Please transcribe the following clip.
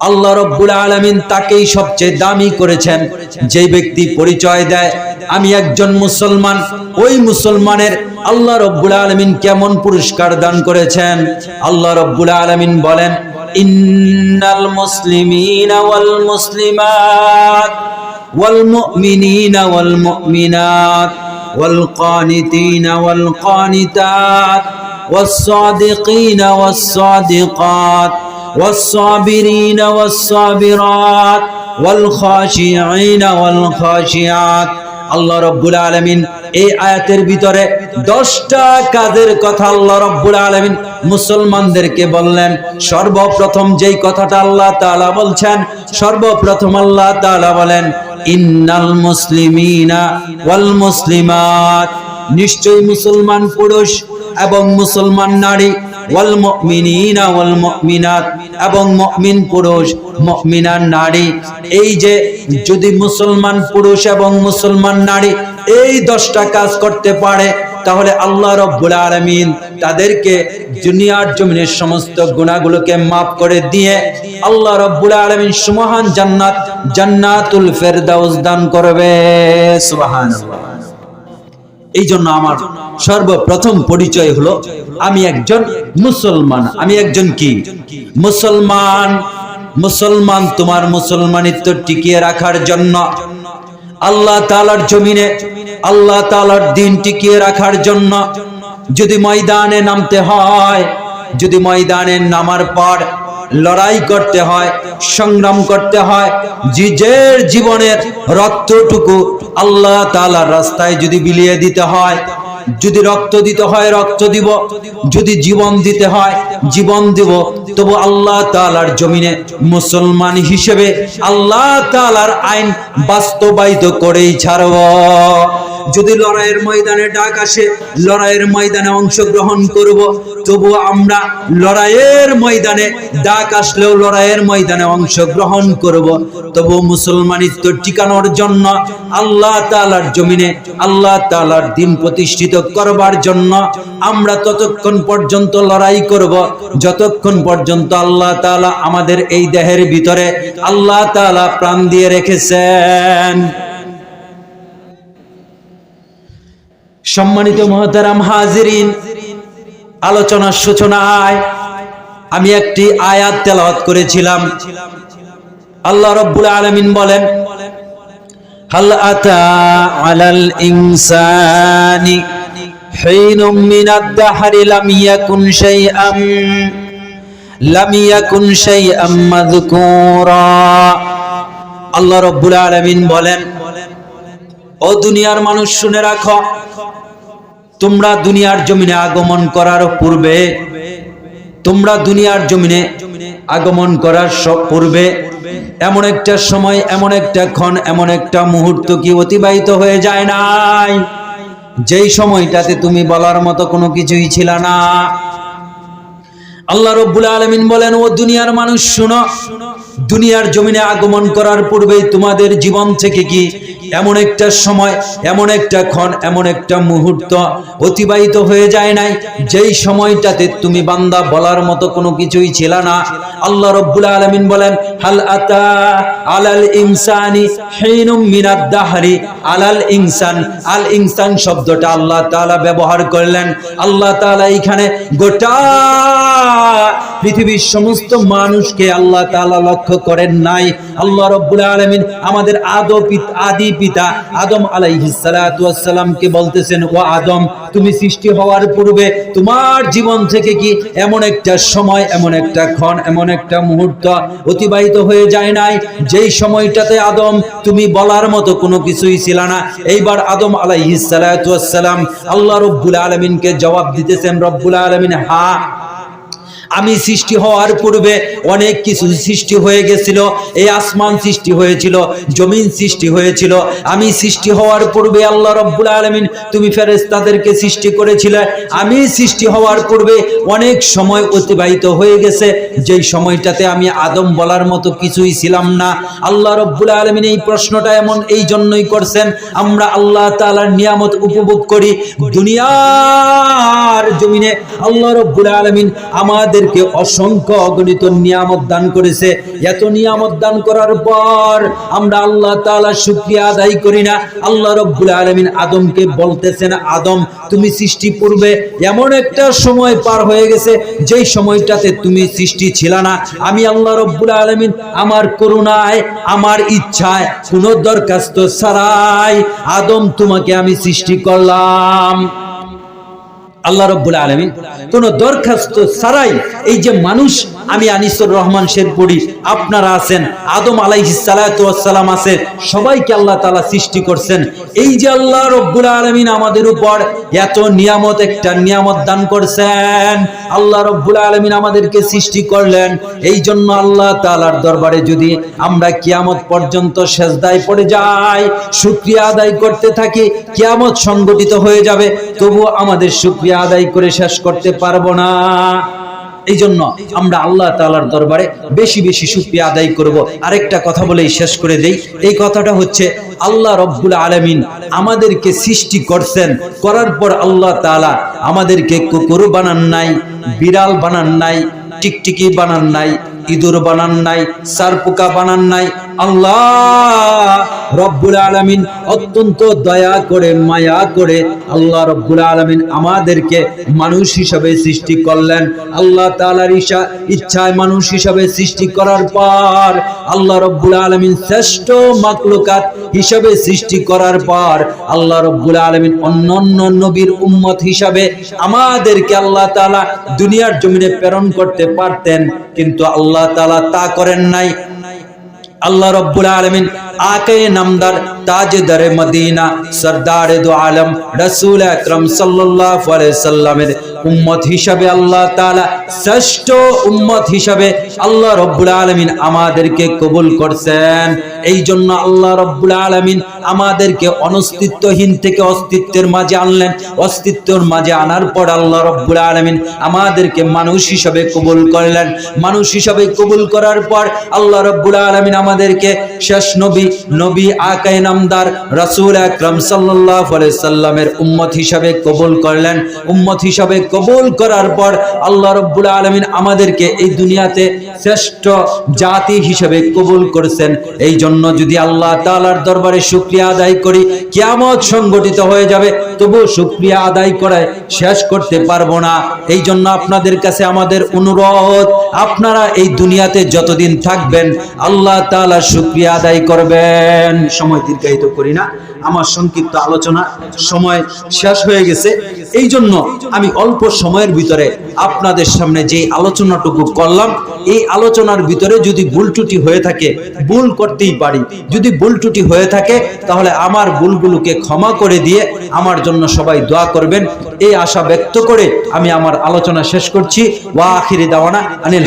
আল্লাহ রব্বুল আলমিন তাকেই সবচেয়ে দামি করেছেন যে ব্যক্তি পরিচয় দেয় আমি একজন মুসলমান ওই মুসলমানের আল্লাহ রব্বুল আলমিন কেমন পুরস্কার দান করেছেন আল্লাহ রব্বুল আলমিন বলেন ইন্নাল মুসলিমিন ওয়াল মুসলিমাত ওয়াল মুমিনিনা ওয়াল মুমিনাত ওয়াল কানিতিনা ওয়াল কানিতাত والصادقين والصادقات والصابرين والصابرات والخاشعين والخاشعات আল্লাহ রব্বুল আলমিন এই আয়াতের ভিতরে দশটা কাজের কথা আল্লাহ রব্বুল আলমিন মুসলমানদেরকে বললেন সর্বপ্রথম যেই কথাটা আল্লাহ তাআলা বলছেন সর্বপ্রথম আল্লাহ তাআলা বলেন ইন্নাল মুসলিমিনা ওয়াল মুসলিমাত নিশ্চয়ই মুসলমান পুরুষ এবং মুসলমান নারী এবং মুমিন পুরুষ মুমিনান নারী। এই যে যদি মুসলমান পুরুষ এবং মুসলমান নারী এই দশটা কাজ করতে পারে, তাহলে আল্লাহ রব্বুল আলামিন তাদেরকে দুনিয়ার জমিনের সমস্ত গুণাগুলোকে মাফ করে দিয়ে আল্লাহ রব্বুল আলামিন সুমহান জান্নাত, জান্নাতুল ফেরদাউস দান করবে। এই জন্য আমার সর্বপ্রথম পরিচয় হলো আমি একজন মুসলমান। আমি একজন কি? মুসলমান। মুসলমান তোমার মুসলমানিত্ব টিকিয়ে রাখার জন্য। আল্লাহ তালার জমিনে, আল্লাহ তালার দিন টিকিয়ে রাখার জন্য। যদি ময়দানে নামতে হয়, যদি ময়দানে নামার পর লড়াই করতে হয়, সংগ্রাম করতে হয়। নিজের জীবনের রক্তটুকু আল্লাহ তালার রাস্তায় যদি বিলিয়ে দিতে হয়, যদি রক্ত দিতে হয়, রক্ত দিব। যদি জীবন দিতে হয়, জীবন দিব। তবু আল্লাহ তালার জমিনে মুসলমান হিসেবে আল্লাহ তালার আইন বাস্তবায়িত করেই ছাড়ব। যদি লড়াইয়ের ময়দানে ডাক আসে, লড়াইয়ের ময়দানে অংশগ্রহণ করব। তবু আমরা লড়াইয়ের ময়দানে ডাক আসলেও লড়াইয়ের ময়দানে অংশগ্রহণ করব। তবু মুসলমানিত্ব টিকানোর জন্য আল্লাহ তালার জমিনে, আল্লাহ তালার দিন প্রতিষ্ঠিত করবার জন্য আমরা ততক্ষণ পর্যন্ত লড়াই করব। যতক্ষণ পর্যন্ত আল্লাহ তালা আমাদের এই দেহের ভিতরে আল্লাহ তালা প্রাণ দিয়ে রেখেছেন। সম্মানিত মহতারাম হাজিরিন, আলোচনার সূচনায় আমি একটি আয়াত তেলাওয়াত করেছিলাম। আল্লাহ রব্বুল আলামিন বলেন, হাল আতা আলাল ইনসানি হিনুম মিনাদ দাহরি লাম ইয়াকুন শাইআম, লাম ইয়াকুন শাইআম মাযকুরা। আল্লাহ রব্বুল আলামিন বলেন, ও দুনিয়ার মানুষ শুনে রাখো তোমরা দুনিয়ার জমিনে আগমন করার পূর্বে, তোমরা দুনিয়ার জমিনে আগমন করার সব পূর্বে, এমন একটা সময়, এমন একটা ক্ষণ, এমন একটা মুহূর্ত কি অতিবাহিত হয়ে যায় নাই? যেই সময়টাতে তুমি বলার মতো কোনো কিছুই ছিল না। আল্লাহ রব্বুল আলমিন বলেন, ও দুনিয়ার মানুষ, শুনো, দুনিয়ার জমিনে আগমন করার পূর্বেই তোমাদের জীবন থেকে কি এমন একটা সময়, এমন একটা ক্ষণ, এমন একটা মুহূর্ত অতিবাহিত হয়ে যায় নাই। যেই সময়টাতে তুমি বান্দা বলার মতো কোনো কিছুই ছিল না। আল্লাহ রব্বুল আলমিন বলেন, হাল আতা আলাল ইনসানি হিনুম আলাল ইনসান, আল ইনসান শব্দটা আল্লাহ তাআলা ব্যবহার করলেন। আল্লাহ তাআলা এখানে গোটা পৃথিবীর সমস্ত মানুষকে আল্লাহ তাআলা লক্ষ্য করেন নাই। আল্লাহ রব্বুল আলামিন আমাদের আদো আদি পিতা আদম আলাইহিস সালাতু ওয়াসসালামকে বলতেছেন, ও আদম, তুমি সৃষ্টি হওয়ার পূর্বে তোমার জীবন থেকে কি এমন একটা সময়, এমন একটা ক্ষণ, এমন একটা মুহূর্ত অতিবাহিত হয়ে যায় নাই? যেই সময়টাতে আদম, তুমি বলার মতো কোনো কিছুই ছিল না। এইবার আদম আলাইহিস সালাতু ওয়াসসালাম আল্লাহ রব্বুল আলামিনকে জবাব দিতেছেন, রব্বুল আলামিন, হা। আমি সৃষ্টি হওয়ার পূর্বে অনেক কিছু সৃষ্টি হয়ে গেছিল। এই আসমান সৃষ্টি হয়েছিল, জমিন সৃষ্টি হয়েছিল। আমি সৃষ্টি হওয়ার পূর্বে আল্লাহ রব্বুল আলমিন তুমি ফেরেস্তাদেরকে সৃষ্টি করেছিলে। আমি সৃষ্টি হওয়ার পূর্বে অনেক সময় অতিবাহিত হয়ে গেছে। যেই সময়টাতে আমি আদম বলার মতো কিছুই ছিলাম না। আল্লাহ রব্বুল আলমিন এই প্রশ্নটা এমন এই জন্যই করছেন, আমরা আল্লাহ তালার নিয়ামত উপভোগ করি। দুনিয়ার জমিনে আল্লাহ রব্বুল আলমিন আমাদের আমাদেরকে অসংখ্য অগণিত নিয়ামত দান করেছে। এত নিয়ামত দান করার পর আমরা আল্লাহ তাআলা শুকরিয়া আদায় করি না। আল্লাহ রব্বুল আলামিন আদমকে বলতেছেন, আদম, তুমি সৃষ্টি পূর্বে এমন একটা সময় পার হয়ে গেছে, যেই সময়টাতে তুমি সৃষ্টি ছিল না। আমি আল্লাহ রব্বুল আলামিন আমার করুণায়, আমার ইচ্ছায় কোনো দরখাস্ত ছাড়াই আদম তোমাকে আমি সৃষ্টি করলাম। আল্লাহ রব্বুল আলমিন কোন দরখাস্ত ছাড়াই এই যে মানুষ আমি আনিসুর রহমান শেরপুরি আপনারা আছেন, আদম আলাইহিসালাম আছে, সবাইকে আল্লাহ তালা সৃষ্টি করছেন। এই যে আল্লাহ রব্বুল আলমিন আমাদের উপর এত নিয়ামত, একটা নিয়ামত দান করছেন। আল্লাহ রব্বুল আলমিন আমাদেরকে সৃষ্টি করলেন। এই জন্য আল্লাহ তালার দরবারে যদি আমরা কিয়ামত পর্যন্ত সেজদায় পড়ে যাই সুক্রিয়া আদায় করতে থাকি, কিয়ামত সংগঠিত হয়ে যাবে তবু আমাদের সুক্রিয়া আদায় করে শেষ করতে পারব না। এই জন্য আমরা আল্লাহ তালার দরবারে বেশি বেশি শুক্রিয়া আদায় করব। আরেকটা কথা বলেই শেষ করে দেই। এই কথাটা হচ্ছে আল্লাহ রব্বুল আলমিন আমাদেরকে সৃষ্টি করছেন। করার পর আল্লাহ তালা আমাদেরকে কুকুর বানান নাই, বিড়াল বানান নাই, টিকটিকি বানান নাই, ইঁদুর বানান নাই, সারপোকা বানান নাই আল্লাহ রব্বুল আলামিন অত্যন্ত দয়া করে, মায়া করে আল্লাহ রব্বুল আলামিন আমাদেরকে মানুষ হিসাবে সৃষ্টি করলেন। আল্লাহ তাআলার ইচ্ছা, ইচ্ছায় মানুষ হিসাবে সৃষ্টি করার পর, আল্লাহ রব্বুল আলামিন শ্রেষ্ঠ মাকলুকাত হিসাবে সৃষ্টি করার পর, আল্লাহ রব্বুল আলামিন অন্যান্য নবীর উম্মত হিসাবে আমাদেরকে আল্লাহ তাআলা দুনিয়ার জমিনে প্রেরণ করতে পারতেন। কিন্তু আল্লাহ তাআলা তা করেন নাই। আল্লাহ রব্বুল আলমিন আকে নামদার তাজদার মদিনা, সরদার দু আলম, রসুল সাল্লামের উম্মত হিসাবে আল্লাহ তাআলা, শ্রেষ্ঠ উম্মত হিসাবে আল্লাহ রব্বুল আমাদেরকে কবুল করছেন। এই জন্য আল্লাহ রব্বুল আলামিন আমাদেরকে অনস্তিত্বহীন থেকে অস্তিত্বের মাঝে আনলেন। অস্তিত্বের মাঝে আনার পর আল্লাহ রব্বুল আলামিন আমাদেরকে মানুষ হিসাবে কবুল করলেন। মানুষ হিসাবে কবুল করার পর আল্লাহ রব্বুল আলামিন আমাদেরকে শেষ নবী নবী আকাই নামদার রাসূল আকরাম আলাইহি সাল্লামের উম্মত হিসাবে কবুল করলেন। উম্মত হিসাবে কবুল করার পর আল্লাহ রব্বুল আলামিন আমাদেরকে এই দুনিয়াতে শ্রেষ্ঠ জাতি হিসেবে কবুল করেছেন। এই জন্য যদি আল্লাহ তাআলার দরবারে শুকরিয়া আদায় করি, কিয়ামত সংগঠিত হয়ে যাবে। তবু শুকরিয়া আদায় করে শেষ করতে পারব না। এই জন্য আপনাদের কাছে আমাদের অনুরোধ, আপনারা এই দুনিয়াতে যতদিন থাকবেন, আল্লাহ তাআলা শুকরিয়া আদায় করবেন। সময় দীর্ঘায়িত করি না। আমার সংক্ষিপ্ত আলোচনা সময় শেষ হয়ে গেছে। এই জন্য আমি অল্প সময়ের ভিতরে আপনাদের সামনে যে আলোচনাটুকু করলাম, এই আলোচনার ভিতরে যদি ভুল ত্রুটি হয়ে থাকে, ভুল করতেই পারি। যদি ভুল ত্রুটি হয়ে থাকে, তাহলে আমার ভুলগুলোকে ক্ষমা করে দিয়ে আমার জন্য সবাই দোয়া করবেন। এই আশা ব্যক্ত করে আমি আমার আলোচনা শেষ করছি। ওয়া আখিরি দাওয়ানা আনিল